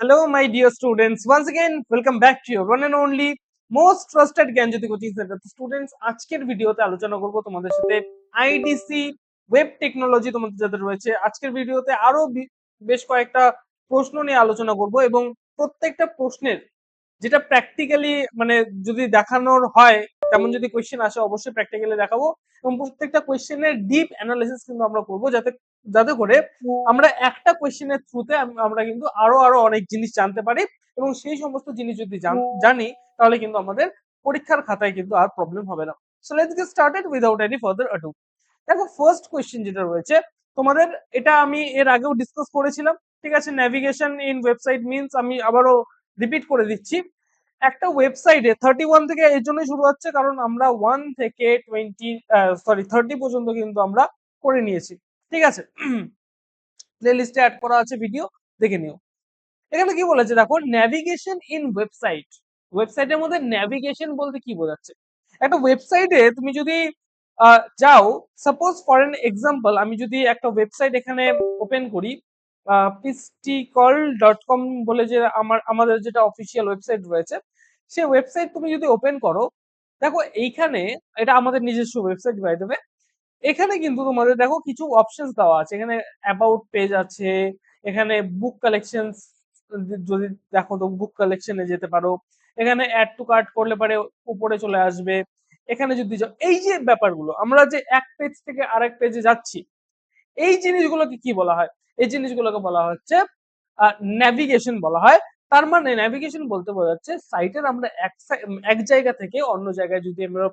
Hello, my dear students. Once again, welcome back to your one and only most trusted Gyanjyoti coaching centre তো students আজকের ভিডিওতে আলোচনা করব তোমাদের সাথে আইডিসি ওয়েব টেকনোলজি তোমাদের যাদের রয়েছে আজকের ভিডিওতে আরও বেশ কয়েকটা প্রশ্ন নিয়ে আলোচনা করব এবং প্রত্যেকটা প্রশ্নের যেটা প্র্যাকটিক্যালি মানে যদি দেখানোর হয় তেমন যদি কোয়েশ্চেন আসে অবশ্যই প্র্যাকটিক্যালি দেখাবো এবং প্রত্যেকটা কোয়েশ্চেনের ডিপ অ্যানালিসিস কিন্তু আমরা করব যাতে যাতে করে আমরা একটা কোয়েশ্চেনের থ্রুতে আমরা কিন্তু আরও আরও অনেক জিনিস জানতে পারি এবং সেই সমস্ত জিনিস যদি জান- তাহলে কিন্তু আমাদের পরীক্ষার খাতায় কিন্তু আর প্রবলেম হবে না। So let's get started without any further ado দেখো ফার্স্ট কোয়েশ্চেন যেটা রয়েছে তোমাদের এটা আমি এর আগেও ডিসকাস করেছিলাম। ঠিক আছে ন্যাভিগেশন ইন ওয়েবসাইট মিন্স আমি আবারও রিপিট করে দিচ্ছি। একটা ওয়েবসাইটে থার্টি ওয়ান থেকে এর জন্য শুরু হচ্ছে, কারণ আমরা ওয়ান থেকে টোয়েন্টি সরি থার্টি পর্যন্ত কিন্তু আমরা করে নিয়েছি। ঠিক আছে? প্লে লিস্টে অ্যাড করা আছে ভিডিও দেখে নিও। এখানে কি বলেছে? দেখো ন্যাভিগেশন ইন ওয়েবসাইট ওয়েবসাইটের মধ্যে ন্যাভিগেশন বলতে কি বোঝাচ্ছে? একটা ওয়েবসাইটে তুমি যদি যাও সাপোজ ফর এন এক্সাম্পল আমি যদি একটা ওয়েবসাইট এখানে ওপেন করি পিস্টিকল ডট কম বলে যে আমার, আমাদের যেটা অফিসিয়াল ওয়েবসাইট রয়েছে সেই ওয়েবসাইট তুমি যদি ওপেন করো, দেখো এইখানে, এটা আমাদের নিজস্ব ওয়েবসাইট বাই দেবে এখানে কিন্তু তোমাদের দেখো কিছু অপশনস দেওয়া আছে। এখানে অ্যাবাউট পেজ আছে, এখানে বুক কালেকশন যদি দেখো তো বুক কালেকশনে যেতে পারো, এখানে অ্যাড টু কার্ট করলে পারে উপরে চলে আসবে। এখানে যদি যাও, এই যে ব্যাপারগুলো, আমরা যে এক পেজ থেকে আরেক পেজে যাচ্ছি, এই জিনিসগুলোকে কি বলা হয়? এই জিনিসগুলোকে বলা হচ্ছে ন্যাভিগেশন বলা হয়। তার মানে ন্যাভিগেশন বলতে বোঝাচ্ছে সাইটের আমরা এক এক জায়গা থেকে অন্য জায়গায় যদি আমরা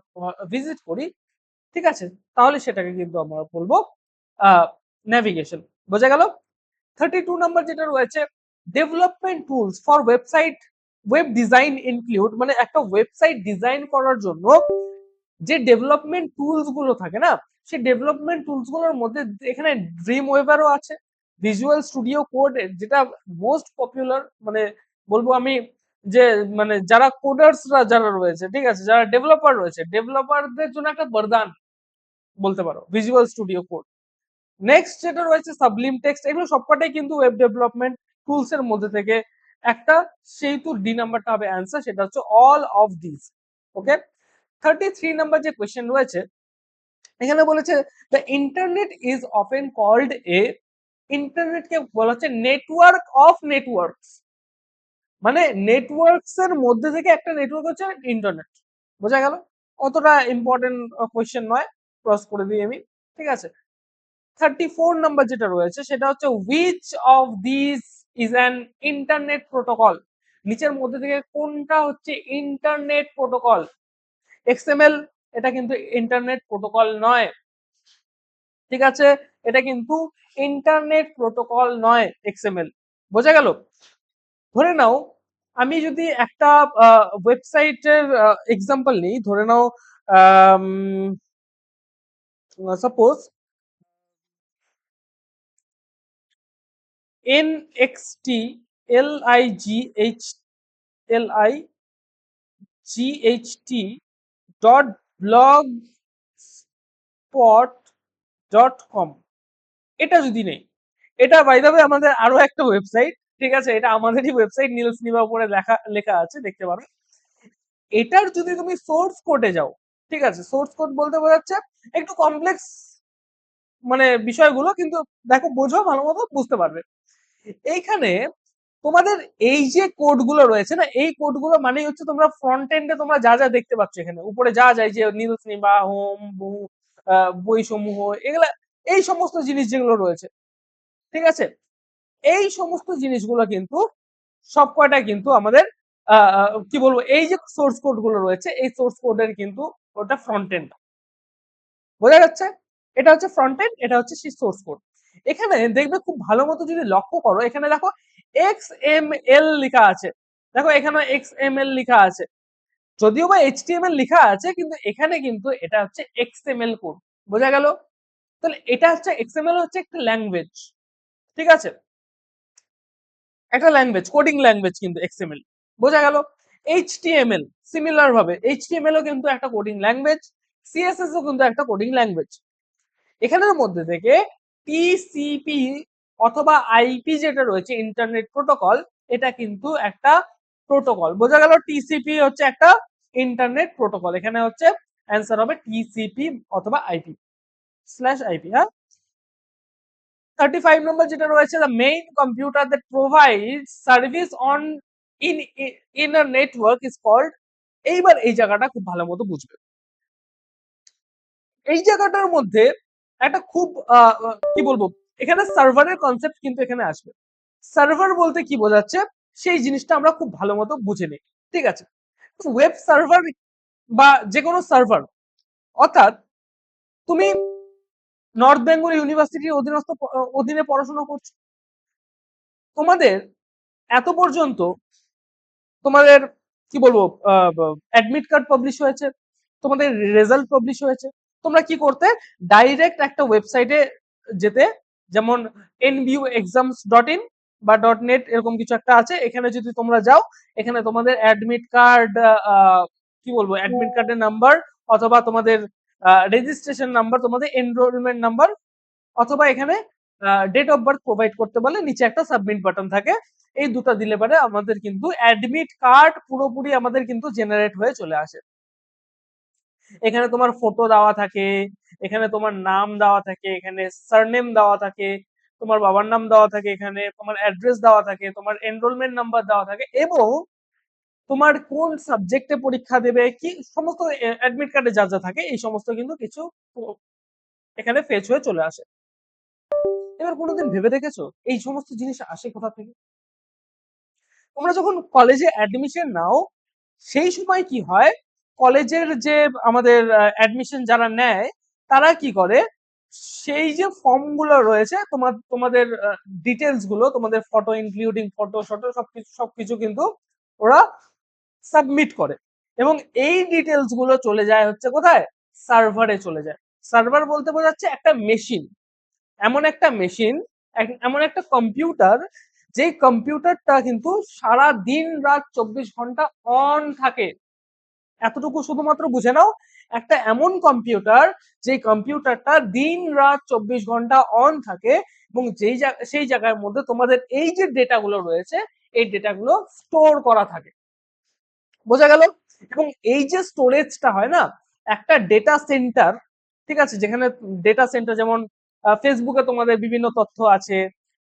ভিজিট করি, ঠিক আছে? তাহলে সেটাকে কিন্তু আমরা বলব ন্যাভিগেশন বোঝা গেল? থার্টি টু নাম্বার যেটা রয়েছে development tools for website web design include মানে একটা ওয়েবসাইট ডিজাইন করার জন্য যে ডেভেলপমেন্ট টুলসগুলো থাকে না সেই ডেভেলপমেন্ট টুলসগুলোর মধ্যে এখানে ড্রিম ওয়েভারও আছে। ভিজুয়াল স্টুডিও কোড যেটা মোস্ট পপুলার মানে বলব আমি যে মানে যারা কোডার্সরা যারা রয়েছে, ঠিক আছে? যারা ডেভেলপার রয়েছে ডেভেলপারদের জন্য একটা বরদান বলতে পারো ভিজুয়াল স্টুডিও কোড নেক্সট যেটা রয়েছে সাবলিম টেক্সট এগুলো সবকটাই কিন্তু ওয়েব ডেভেলপমেন্ট টুলস এর মধ্যে থেকে একটা সেহেতু ডি নাম্বারটা হবে অ্যান্সার সেটা হচ্ছে all of this okay thirty three number যে কোয়েশ্চেন রয়েছে, এখানে বলেছে the internet is often called a ইন্টারনেটকে বলা হচ্ছে নেটওয়ার্ক অফ নেটওয়ার্কস মানে নেটওয়ার্কস এর মধ্যে থেকে একটা নেটওয়ার্ক হচ্ছে ইন্টারনেট বোঝা গেল? অতটা ইম্পর্টেন্ট কোয়েশ্চেন নয় ক্রস করে দিই আমি, ঠিক আছে? থার্টি ফোর নাম্বার যেটা রয়েছে, সেটা হচ্ছে which of this is an internet protocol নিচের মধ্যে থেকে কোনটা হচ্ছে ইন্টারনেট প্রোটোকল এক্সএমএল এটা কিন্তু ইন্টারনেট প্রোটোকল নয়। ঠিক আছে? এটা কিন্তু ইন্টারনেট প্রোটোকল নয় এক্সএমএল বোঝা গেল? ধরে নাও, আমি যদি একটা ওয়েবসাইটের এক্সাম্পল নিই, ধরে নাও suppose N X T L I G H L I G H T dot blog blogspot dot com এটা যদি নেই। এটা বাই দ্য আমাদের আরও একটা ওয়েবসাইট ঠিক আছে? এটা আমাদেরই ওয়েবসাইট নীলস নিবা উপরে লেখা লেখা আছে, দেখতে পারো। এটার যদি তুমি সোর্স কোডে যাও, ঠিক আছে? সোর্স কোড বলতে বোঝাচ্ছে একটু কমপ্লেক্স মানে বিষয়গুলো, কিন্তু দেখো, বোঝো, ভালো মতো বুঝতে পারবে। এইখানে তোমাদের এই যে কোডগুলো রয়েছে না, এই কোডগুলো মানেই হচ্ছে তোমরা ফ্রন্ট এন্ডে তোমরা যা যা দেখতে পাচ্ছ এখানে। উপরে যা যায় যে নীলস নিবা, হোম বই সমূহ এগুলা এই সমস্ত জিনিস যেগুলো রয়েছে, ঠিক আছে? এই সমস্ত জিনিসগুলো কিন্তু সব কয়টা কিন্তু আমাদের কি বলব, এই যে সোর্স কোডগুলো রয়েছে, এই সোর্স কোডের কিন্তু ওটা ফ্রন্ট এন্ড বোঝা যাচ্ছে? এটা হচ্ছে ফ্রন্ট এন্ড এটা হচ্ছে সেই সোর্স কোড এখানে দেখবে খুব ভালো মতো যদি লক্ষ্য করো, এখানে দেখো এক্স এম এল লেখা আছে। দেখো এখানে এক্স এম এল লেখা আছে। যদিও বা এইচটিএমএল লেখা আছে, কিন্তু এখানে কিন্তু এটা হচ্ছে এক্সএমএল কোড বোঝা গেল? তাহলে এটা হচ্ছে এক্সএমএল হচ্ছে একটা ল্যাঙ্গুয়েজ ঠিক আছে? একটা ল্যাঙ্গুয়েজ কোডিং ল্যাঙ্গুয়েজ কিন্তু এক্সএমএল বোঝা গেল? এইচটিএমএল সিমিলার ভাবে এইচটিএমএল ও কিন্তু একটা কোডিং ল্যাঙ্গুয়েজ সিএসএস ও কিন্তু একটা কোডিং ল্যাঙ্গুয়েজ এখানের মধ্যে থেকে টিসিপি অথবা আইপি যেটা রয়েছে ইন্টারনেট প্রোটোকল এটা কিন্তু একটা প্রোটোকল বোঝা গেল? টিসিপি হচ্ছে একটা ইন্টারনেট প্রোটোকল এখানে হচ্ছে অ্যান্সার হবে টিসিপি অথবা আইপি স্ল্যাশ আইপি হ্যাঁ? থার্টি ফাইভ নম্বর যেটা রয়েছে the main computer that provide service on in in a network is called এইবার এই জায়গাটা খুব ভালো মতো বুঝবে। এই জায়গাটার মধ্যে একটা খুব কি বলব, এখানে সার্ভারের কনসেপ্ট কিন্তু এখানে আসবে। সার্ভার বলতে কি বোঝাচ্ছে, সেই জিনিসটা আমরা খুব ভালো মতো বুঝে নিই, ঠিক আছে? ওয়েব সার্ভার বা যে কোনো সার্ভার অর্থাৎ তুমি নর্থ বেঙ্গল ইউনিভার্সিটির অধীনস্থ অধীনে পড়াশোনা করছ। তোমাদের এত পর্যন্ত তোমাদের, কি বলব অ্যাডমিট কার্ড পাবলিশ হয়েছে, তোমাদের রেজাল্ট পাবলিশ হয়েছে, তোমরা কি করতে? ডাইরেক্ট একটা ওয়েবসাইটে যেতে, যেমন এনবিউ এক্সামস ডট ইন বা ডট নেট এরকম কিছু একটা আছে, এখানে যদি তোমরা যাও, এখানে তোমাদের অ্যাডমিট কার্ড কি বলব অ্যাডমিট কার্ডের নাম্বার অথবা তোমাদের রেজিস্ট্রেশন নাম্বার তোমাদের এনরোলমেন্ট নাম্বার অথবা এখানে ডেট অফ বার্থ প্রোভাইড করতে বলে, নিচে একটা সাবমিট বাটন থাকে। এই দুটো দিলে পরে আমাদের কিন্তু অ্যাডমিট কার্ড পুরোপুরি আমাদের কিন্তু জেনারেট হয়ে চলে আসে। এখানে তোমার ফটো দেওয়া থাকে, এখানে তোমার নাম দেওয়া থাকে, এখানে সারনেম দেওয়া থাকে, তোমার বাবার নাম দেওয়া থাকে, এখানে তোমার অ্যাড্রেস দেওয়া থাকে, তোমার এনরোলমেন্ট নাম্বার দেওয়া থাকে এবং তোমার কোন সাবজেক্টে পরীক্ষা দেবে, কি সমস্ত অ্যাডমিট কার্ডে যা যা থাকে, এই সমস্ত কিন্তু কিছু এখানে ফেচ হয়ে চলে আসে। এবার কোনোদিন ভেবে দেখেছ? এই সমস্ত জিনিস আসে কোথা থেকে? তোমরা যখন কলেজে অ্যাডমিশন নাও, সেই সময় কি হয়? কলেজের যে আমাদের অ্যাডমিশন যারা নেয়, তারা কি করে? সেই যে ফর্মগুলো রয়েছে, তোমার, তোমাদের ডিটেলসগুলো, তোমাদের ফটো ইনক্লুডিং ফটো শটো সবকিছু সবকিছু কিন্তু ওরা সাবমিট করে। এবং এই ডিটেলসগুলো চলে যায় হচ্ছে কোথায়? সার্ভারে চলে যায়। সার্ভার বলতে বোঝাচ্ছে একটা মেশিন এমন একটা মেশিন এমন একটা কম্পিউটার যে কম্পিউটারটা কিন্তু সারা দিন রাত চব্বিশ ঘণ্টা অন থাকে। এতটুকু শুধুমাত্র বুঝে নাও, একটা এমন কম্পিউটার যে কম্পিউটারটা দিন রাত চব্বিশ ঘণ্টা অন থাকে এবং যেই সেই জায়গার মধ্যে তোমাদের এই যে ডেটাগুলো রয়েছে, এই ডেটাগুলো স্টোর করা থাকে। বোঝা গেল? এবং এই যে স্টোরেজটা হয় না, একটা ডেটা সেন্টার ঠিক আছে, যেখানে ডেটা সেন্টার যেমন ফেসবুকে তোমাদের বিভিন্ন তথ্য আছে,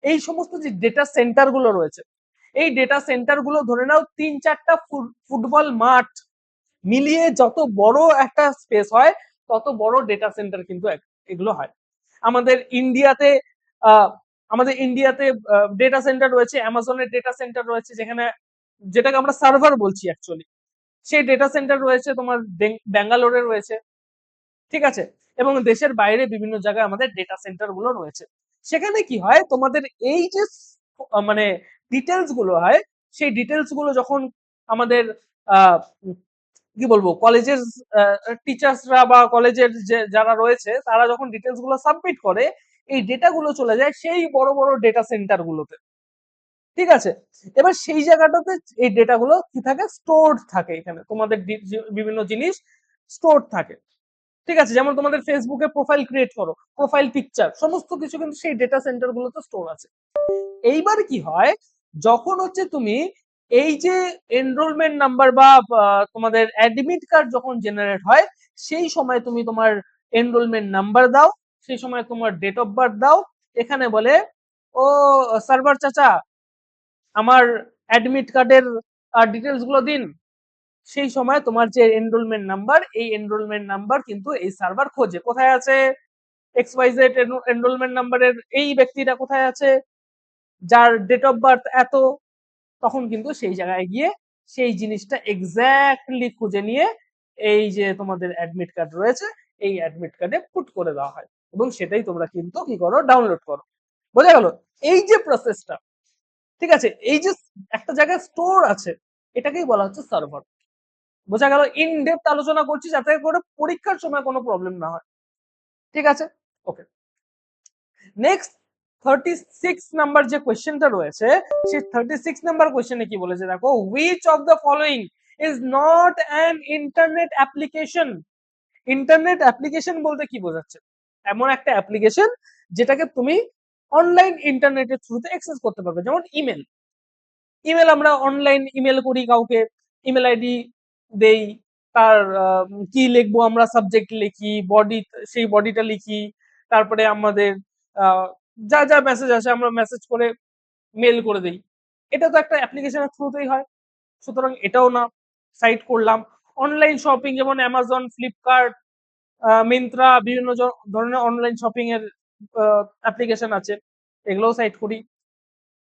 এই সমস্ত যে ডেটা সেন্টারগুলো রয়েছে, এই ডেটা সেন্টারগুলো ধরে নাও তিন চারটা ফুট- ফুটবল মাঠ মিলিয়ে যত বড় একটা স্পেস হয়, তত বড় ডেটা সেন্টার কিন্তু এগুলো হয়। আমাদের ইন্ডিয়াতে আমাদের ইন্ডিয়াতে ডেটা সেন্টার রয়েছে অ্যামাজনের ডেটা সেন্টার রয়েছে, যেখানে যেটাকে আমরা সার্ভার বলছি অ্যাকচুয়ালি সেই ডেটা সেন্টার রয়েছে, তোমার ব্যাঙ্গালোরে রয়েছে। ঠিক আছে? এবং দেশের বাইরে বিভিন্ন জায়গায় আমাদের ডেটা সেন্টারগুলো রয়েছে। সেখানে কি হয়? তোমাদের এই যে মানে ডিটেলসগুলো হয়, সেই ডিটেলসগুলো যখন আমাদের কি বলব কলেজের টিচার্সরা বা কলেজের যারা রয়েছে, তারা যখন ডিটেলসগুলো সাবমিট করে, এই ডেটা গুলো চলে যায় সেই বড় বড় ডেটা সেন্টার গুলোতে। ঠিক আছে? এবার সেই জায়গাটাতে এই ডেটা গুলো কি থাকে? স্টোরড থাকে এখানে। তোমাদের বিভিন্ন জিনিস স্টোর থাকে। ঠিক আছে? যেমন তোমাদের ফেসবুকে প্রোফাইল ক্রিয়েট করো প্রোফাইল পিকচার সমস্ত কিছু কিন্তু সেই ডেটা সেন্টার গুলোতে স্টোর আছে। এইবার কি হয়? যখন হচ্ছে তুমি এই যে এনরোলমেন্ট নাম্বার বা তোমাদের অ্যাডমিট কার্ড যখন জেনারেট হয়, সেই সময় তুমি তোমার এনরোলমেন্ট নাম্বার দাও, সেই সময় তোমার ডেট অফ বার্থ দাও। এখানে বলে, ও সার্ভার চাচা আমার অ্যাডমিট কার্ডের ডিটেলসগুলো দিন। সেই সময় তোমার যে এনরোলমেন্ট নাম্বার এই এনরোলমেন্ট নাম্বার কিন্তু এই সার্ভার খোঁজে। কোথায় আছে? এক্স ওয়াই জেড এনরোলমেন্ট নাম্বারের এই ব্যক্তিটা কোথায় আছে? যার ডেট অফ বার্থ এত? তখন কিন্তু সেই জায়গায় গিয়ে সেই জিনিসটা এক্স্যাক্টলি খুঁজে নিয়ে এই যে তোমাদের অ্যাডমিট কার্ড রয়েছে, এই অ্যাডমিট কার্ডে পুট করে দেওয়া হয়। এবং সেটাই তোমরা কিন্তু কি করো? ডাউনলোড করো। বোঝা গেল? এই যে প্রসেসটা ঠিক আছে? এই যে একটা জায়গায় স্টোর আছে, এটাকেই বলা হচ্ছে সার্ভার বোঝা গেল? ইন ডেপথ আলোচনা করছি যাতে করে পরীক্ষার সময় কোনো প্রবলেম না হয়। ঠিক আছে? Okay next thirty six number যে কোয়েশ্চেনটা রয়েছে, সেই থার্টি সিক্স নাম্বার কোয়েশ্চেনে কি বলেছে দেখো? Which of the following is not an internet application internet application বলতে কি বোঝাচ্ছে? এমন একটা অ্যাপ্লিকেশন যেটাকে তুমি অনলাইন ইন্টারনেটের থ্রুতে অ্যাক্সেস করতে পারবে, যেমন ইমেল ইমেল আমরা অনলাইন ইমেল করি কাউকে ইমেল আইডি দেই, তার কি লিখব আমরা সাবজেক্ট লিখি বডি সেই বডিটা লিখি, তারপরে আমাদের যা যা মেসেজ আসে আমরা মেসেজ করে মেল করে দেই। এটা তো একটা অ্যাপ্লিকেশনের থ্রুতেই হয়। সুতরাং এটাও না সাইট করলাম। অনলাইন শপিং যেমন অ্যামাজন ফ্লিপকার্ট মিন্ত্রা বিভিন্ন ধরনের অনলাইন শপিং এর অ্যাপ্লিকেশন আছে, এগুলোও সাইট করি।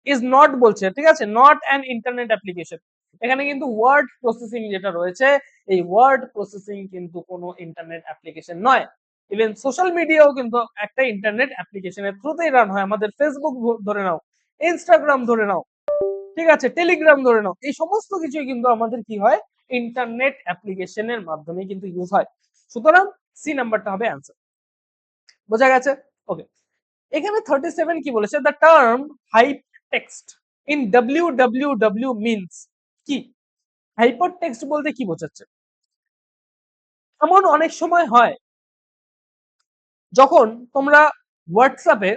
ইজ নট বলছে, ঠিক আছে? নট অ্যান ইন্টারনেট অ্যাপ্লিকেশন এখানে কিন্তু ওয়ার্ড প্রসেসিং যেটা রয়েছে, এই ওয়ার্ড প্রসেসিং কিন্তু কোনো ইন্টারনেট অ্যাপ্লিকেশন নয়। ইভেন সোশ্যাল মিডিয়াও কিন্তু একটা ইন্টারনেট অ্যাপ্লিকেশনের থ্রুতেই রান হয়। আমাদের ফেসবুক ধরে নাও ইনস্টাগ্রাম ধরে নাও, ঠিক আছে? টেলিগ্রাম ধরে নাও, এই সমস্ত কিছুই কিন্তু আমাদের কি হয়? ইন্টারনেট অ্যাপ্লিকেশনের মাধ্যমে কিন্তু ইউজ হয়। সুতরাং সি নাম্বারটা হবে অ্যান্সার বোঝা গেছে? ওকে এখানে থার্টি সেভেন কি বলেছে? The term hypertext in W W W means কি? হাইপার টেক্সট বলতে কি বোঝাচ্ছে? এমন অনেক সময় হয় যখন তোমরা হোয়াটসঅ্যাপে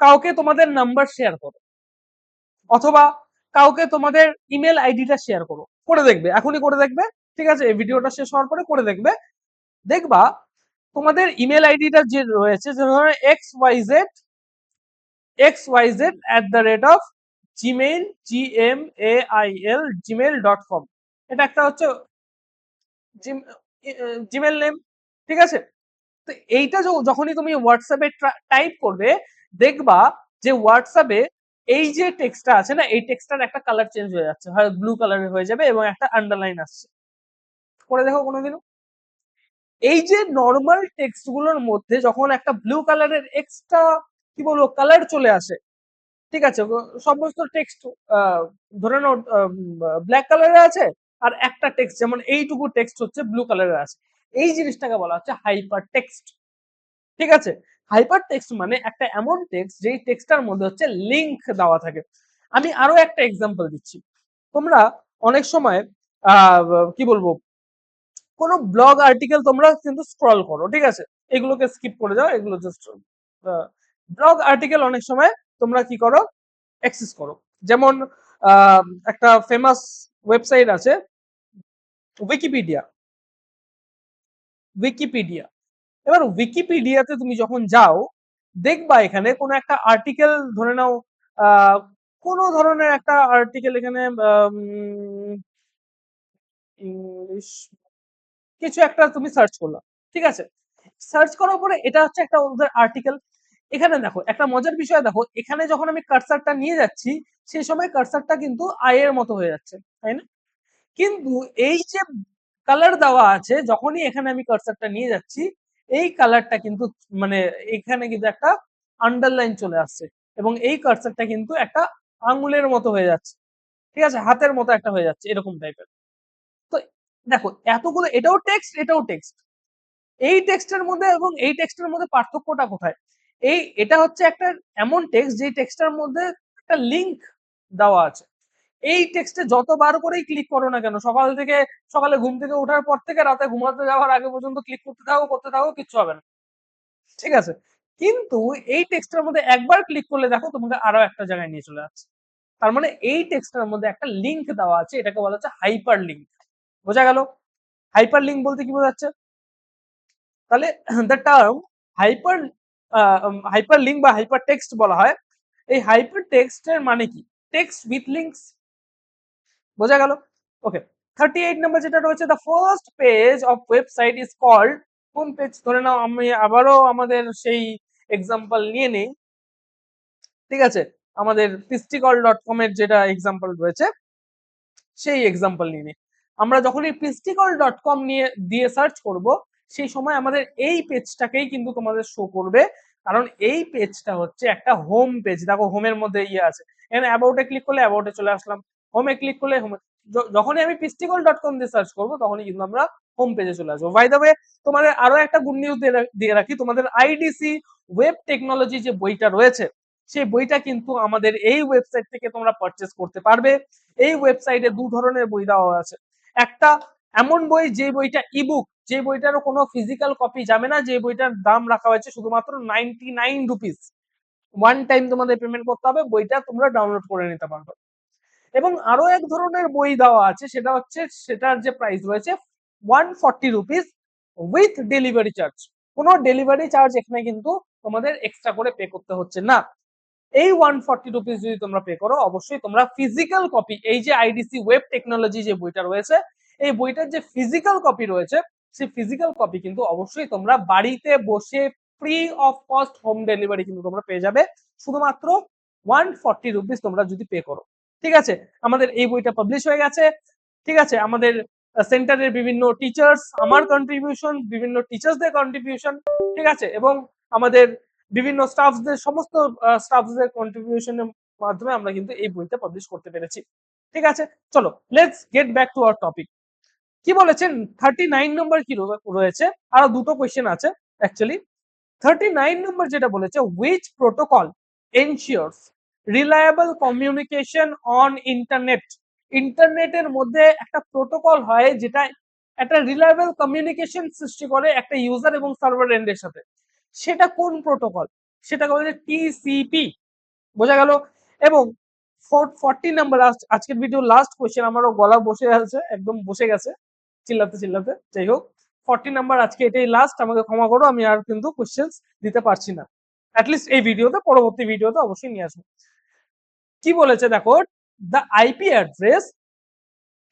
কাউকে তোমাদের নাম্বার শেয়ার করো অথবা কাউকে তোমাদের ইমেল আইডিটা শেয়ার করো। করে দেখবে, এখনই করে দেখবে, ঠিক আছে? এই ভিডিওটা শেষ হওয়ার পরে করে দেখবে। দেখবা তোমাদের ইমেল আইডিটা যে রয়েছে, যে ধরো X Y Z X Y Z at the rate of Gmail G M A I L Gmail dot com এটা একটা হচ্ছে জিমেল নেম ঠিক আছে? তো এইটা যখনই তুমি হোয়াটসঅ্যাপে টাইপ করবে, দেখবা যে হোয়াটসঅ্যাপে এই যে টেক্সটটা আছে না, এই টেক্সটার একটা কালার চেঞ্জ হয়ে যাচ্ছে। হয় ব্লু কালারের হয়ে যাবে এবং একটা আন্ডারলাইন আসছে। করে দেখো কোনোদিনও। এই যে নর্মাল টেক্সটগুলোর মধ্যে যখন একটা ব্লু কালারের এক্সট্রা কি বলব কালার চলে আসে, ঠিক আছে সমস্ত টেক্সট ধরে নাও ব্ল্যাক কালারের আছে আর একটা টেক্সট যেমন এইটুকু টেক্সট হচ্ছে ব্লু কালারের আছে। এই জিনিসটাকে বলা হচ্ছে হাইপার টেক্সট ঠিক আছে? হাইপার টেক্সট মানে একটা এমন টেক্সট যেই টেক্সটার মধ্যে হচ্ছে লিংক দেওয়া থাকে। আমি আরও একটা এক্সাম্পল দিচ্ছি। তোমরা অনেক সময় কি বলব কোনো ব্লগ আর্টিকেল তোমরা কিন্তু স্ক্রল করো, ঠিক আছে? এগুলোকে স্কিপ করে যাও, এগুলো জাস্ট ব্লগ আর্টিকেল অনেক সময় তোমরা কি করো? অ্যাক্সেস করো। যেমন একটা ফেমাস ওয়েবসাইট আছে উইকিপিডিয়া উইকিপিডিয়া এবার উইকিপিডিয়াতে তুমি যখন যাও, দেখবা এখানে কোনো একটা আর্টিকেল ধরে নাও কোনো ধরনের একটা আর্টিকেল এখানে ইংলিশ কিছু একটা তুমি সার্চ করলা, ঠিক আছে? সার্চ করার পরে এটা হচ্ছে একটা ওদের আর্টিকেল এখানে দেখো, একটা মজার বিষয় দেখো, এখানে যখন আমি কার্সারটা নিয়ে যাচ্ছি, সেই সময় কার্সারটা কিন্তু আয়ের মতো হয়ে যাচ্ছে, তাই না? কিন্তু এই যে কালার দেওয়া আছে, যখনই এখানে আমি কার্সারটা নিয়ে যাচ্ছি, এই কালারটা কিন্তু মানে এখানে কিন্তু একটা আন্ডারলাইন চলে আসছে এবং এই কার্সারটা কিন্তু একটা আঙ্গুলের মতো হয়ে যাচ্ছে, ঠিক আছে? হাতের মতো একটা হয়ে যাচ্ছে, এরকম টাইপের তো দেখো, এতগুলো, এটাও টেক্সট এটাও টেক্সট এই টেক্সটের মধ্যে এবং এই টেক্সটের মধ্যে পার্থক্যটা কোথায়? এই, এটা হচ্ছে একটা এমন টেক্সট যে টেক্সটের মধ্যে একটা লিংক দেওয়া আছে। এই টেক্সটে যতবার করেই ক্লিক করো না কেন, সকাল থেকে, সকালে ঘুম থেকে ওঠার পর থেকে রাতে ঘুমাতে যাওয়ার আগে পর্যন্ত ক্লিক করতে থাকো করতে থাকো, কিচ্ছু হবে না। ঠিক আছে? কিন্তু এই টেক্সটের মধ্যে একবার ক্লিক করলে দেখো তোমাকে আরও একটা জায়গায় নিয়ে চলে যাচ্ছে তার মানে এই টেক্সটের মধ্যে একটা লিংক দেওয়া আছে, এটাকে বলা হচ্ছে হাইপার লিংক বোঝা গেল? হাইপার লিঙ্ক বলতে কি বোঝাচ্ছে? তাহলে the term hyper hyper link বা হাইপার টেক্সট বলা হয়। এই হাইপার টেক্সটের মানে কি? টেক্সট উইথ লিঙ্কস বোঝা গেল? ওকে থার্টি এইট নাম্বার যেটা রয়েছে the first page of website is called কোন পেজ ধরে নাও, আমি আবারও আমাদের সেই এক্সাম্পল নিয়ে নেই। ঠিক আছে? আমাদের পিস্টিকল ডট কম এর যেটা এক্সাম্পল রয়েছে, সেই এক্সাম্পল নিয়ে নিই। আমরা যখনই পিস্টিকল ডট কম নিয়ে, দিয়ে সার্চ করব, সেই সময় আমাদের এই পেজটাকেই কিন্তু তোমাদের শো করবে। কারণ এই পেজটা হচ্ছে একটা হোম পেজ দেখো হোমের মধ্যে ইয়ে আছে। এখানে অ্যাবাউটে ক্লিক করলে অ্যাবাউটে চলে আসলাম। হোমে ক্লিক করলে হোমে যখনই আমি পিস্টিকল ডট কম দিয়ে সার্চ করব, তখনই কিন্তু আমরা হোম পেজে চলে আসব। বাই দ্য ওয়ে তোমাদের আরও একটা গুড নিউজ দিয়ে রাখি। তোমাদের আইডিসি ওয়েব টেকনোলজি যে বইটা রয়েছে, সেই বইটা কিন্তু আমাদের এই ওয়েবসাইট থেকে তোমরা পারচেস করতে পারবে। এই ওয়েবসাইটে দু ধরনের বই দেওয়া আছে। একটা এমন বই, যে বইটা ইবুক যে বইটারও কোনো ফিজিক্যাল কপি যাবে না, যে বইটার দাম রাখা হয়েছে শুধুমাত্র ninety nine rupees one time তোমাদের পেমেন্ট করতে হবে, বইটা তোমরা ডাউনলোড করে নিতে পারবে। এবং আরও এক ধরনের বই দেওয়া আছে, সেটা হচ্ছে, সেটার যে প্রাইস রয়েছে one forty rupees with delivery charge কোনো ডেলিভারি চার্জ এখানে কিন্তু তোমাদের এক্সট্রা করে পে করতে হচ্ছে না। এই ওয়ান ফর্টি রুপিস যদি তোমরা পে করো, অবশ্যই তোমরা ফিজিক্যাল কপি এই যে আইডিসি ওয়েব টেকনোলজি যে বইটা রয়েছে, এই বইটার যে ফিজিক্যাল কপি রয়েছে, সেই ফিজিক্যাল কপি কিন্তু অবশ্যই তোমরা বাড়িতে বসে free of cost home delivery কিন্তু তোমরা পেয়ে যাবে। শুধুমাত্র ওয়ান ফর্টি রুপিস তোমরা যদি পে করো। ঠিক আছে? আমাদের এই বইটা পাবলিশ হয়ে গেছে। ঠিক আছে? আমাদের সেন্টারের বিভিন্ন টিচার্স আমার কন্ট্রিবিউশন বিভিন্ন টিচার্সদের কন্ট্রিবিউশন ঠিক আছে? এবং আমাদের বিভিন্ন স্টাফদের সমস্ত স্টাফদের কন্ট্রিবিউশনের মাধ্যমে আমরা কিন্তু এই বইটা পাবলিশ করতে পেরেছি। ঠিক আছে? চলো let's get back to our topic কি বলেছেন? থার্টি নাইন নম্বর কি রয়েছে? আরও দুটো কোয়েশ্চেন আছে অ্যাকচুয়ালি থার্টি নাইন নম্বর যেটা বলেছে which protocol ensures reliable communication on internet ইন্টারনেটের মধ্যে একটা প্রোটোকল হয় যেটা একটা রিলায়েবল কমিউনিকেশন সৃষ্টি করে একটা ইউজার এবং সার্ভার এন্ডের সাথে। সেটা কোন প্রোটোকল সেটাকে বলে টিসিপি বোঝা গেল? এবং ফোরটি নাম্বার আজকের ভিডিও লাস্ট কোয়েশ্চেন আমারও গলা বসে আছে, একদম বসে গেছে, চিল্লাতে চিল্লাতে, যাই হোক। ফর্টি নাম্বার আজকে এটাই লাস্ট আমাকে ক্ষমা করো, আমি আর কিন্তু কোয়েশ্চেন্স দিতে পারছি না। অ্যাটলিস্ট এই ভিডিওতে পরবর্তী ভিডিওতে অবশ্যই নিয়ে আসব। কি বলেছে দেখো? দ্য আইপি অ্যাড্রেস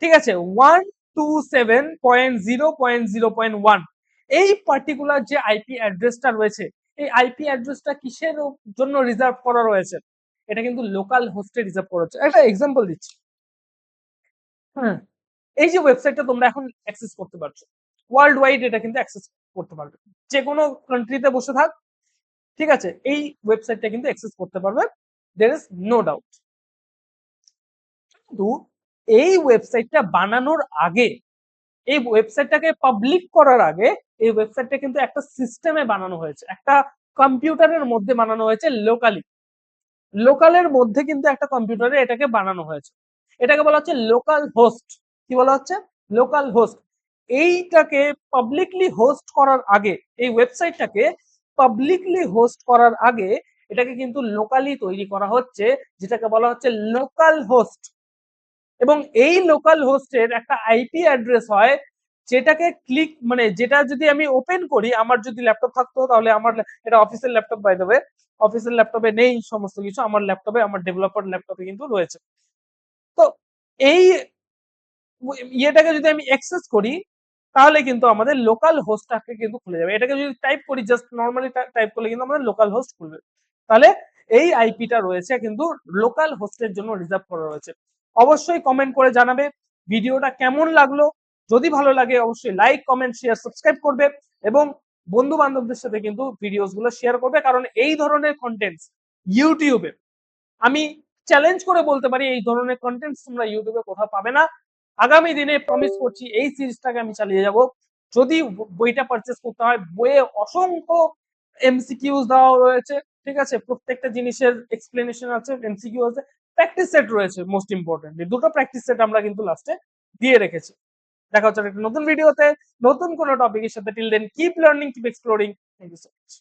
ঠিক আছে one two seven point zero point zero point one এই পার্টিকুলার যে আইপি অ্যাড্রেসটা রয়েছে, এই আইপি অ্যাড্রেসটা কিসের জন্য রিজার্ভ করা রয়েছে? এটা কিন্তু লোকাল হোস্টে রিজার্ভ করা হচ্ছে। একটা এক্সাম্পল দিচ্ছি। হ্যাঁ এই যে ওয়েবসাইটটা তোমরা এখন অ্যাক্সেস করতে পারছ ওয়ার্ল্ড ওয়াইড এটা কিন্তু অ্যাক্সেস করতে পারবে। যে কোনো কান্ট্রিতে বসে থাক, ঠিক আছে? এই ওয়েবসাইটটা কিন্তু অ্যাক্সেস করতে পারবে দের ইজ নো ডাউট কিন্তু এই ওয়েবসাইটটা বানানোর আগে এই ওয়েবসাইটটাকে পাবলিক করার আগে এই ওয়েবসাইটটা কিন্তু একটা সিস্টেমে বানানো হয়েছে। একটা কম্পিউটারের মধ্যে বানানো হয়েছে লোকালি লোকালের মধ্যে কিন্তু একটা কম্পিউটারে এটাকে বানানো হয়েছে। এটাকে বলা হচ্ছে লোকাল হোস্ট কি বলা হচ্ছে? লোকাল হোস্ট এইটাকে পাবলিকলি হোস্ট করার আগে, এই ওয়েবসাইটটাকে পাবলিকলি হোস্ট করার আগে এটাকে কিন্তু লোকালি তৈরি করা হচ্ছে, যেটাকে বলা হচ্ছে লোকাল হোস্ট এবং এই লোকাল হোস্টের একটা আইপি অ্যাড্রেস হয়, যেটাকে ক্লিক মানে যেটা যদি আমি ওপেন করি, আমার যদি ল্যাপটপ থাকতো তাহলে আমার এটা অফিসের ল্যাপটপ বাই দেবে অফিসের ল্যাপটপে নেই সমস্ত কিছু, আমার ল্যাপটপে আমার ডেভেলপার ল্যাপটপে কিন্তু রয়েছে। তো এই ইয়েটাকে যদি আমি অ্যাক্সেস করি, তাহলে কিন্তু আমাদের লোকাল হোস্টটাকে কিন্তু খুলে যাবে। এটাকে যদি টাইপ করি জাস্ট নর্মালি টাইপ করলে কিন্তু আমাদের লোকাল হোস্ট খুলবে। তাহলে এই আইপিটা রয়েছে, কিন্তু লোকাল হোস্টের জন্য রিজার্ভ করা রয়েছে। অবশ্যই কমেন্ট করে জানাবে। ভিডিওটা কেমন লাগল? যদি ভালো লাগে, অবশ্যই লাইক কমেন্ট শেয়ার সাবস্ক্রাইব করবে এবং বন্ধু বান্ধবদের সাথে কিন্তু ভিডিওসগুলো শেয়ার করবে। কারণ এই ধরনের কন্টেন্টস ইউটিউবে আমি চ্যালেঞ্জ করে বলতে পারি, এই ধরনের কন্টেন্টস তোমরা ইউটিউবে কোথাও পাবে না। আগামী দিনে প্রমিস করছি, এই সিরিজটাকে আমি চালিয়ে যাব। যদি বইটা পারচেস করতে হয়, বইয়ে অসংখ্য এমসিকিউজ দেওয়া রয়েছে, ঠিক আছে? প্রত্যেকটা জিনিসের এক্সপ্লেনেশন আছে এমসিকিউ আছে। প্র্যাকটিস সেট রয়েছে মোস্ট ইম্পর্টেন্টলি দুটো প্র্যাকটিস সেট আমরা কিন্তু লাস্টে দিয়ে রেখেছি। দেখা হচ্ছে একটা নতুন ভিডিওতে নতুন কোনো টপিকের সাথে। Till then keep learning keep exploring thank you so much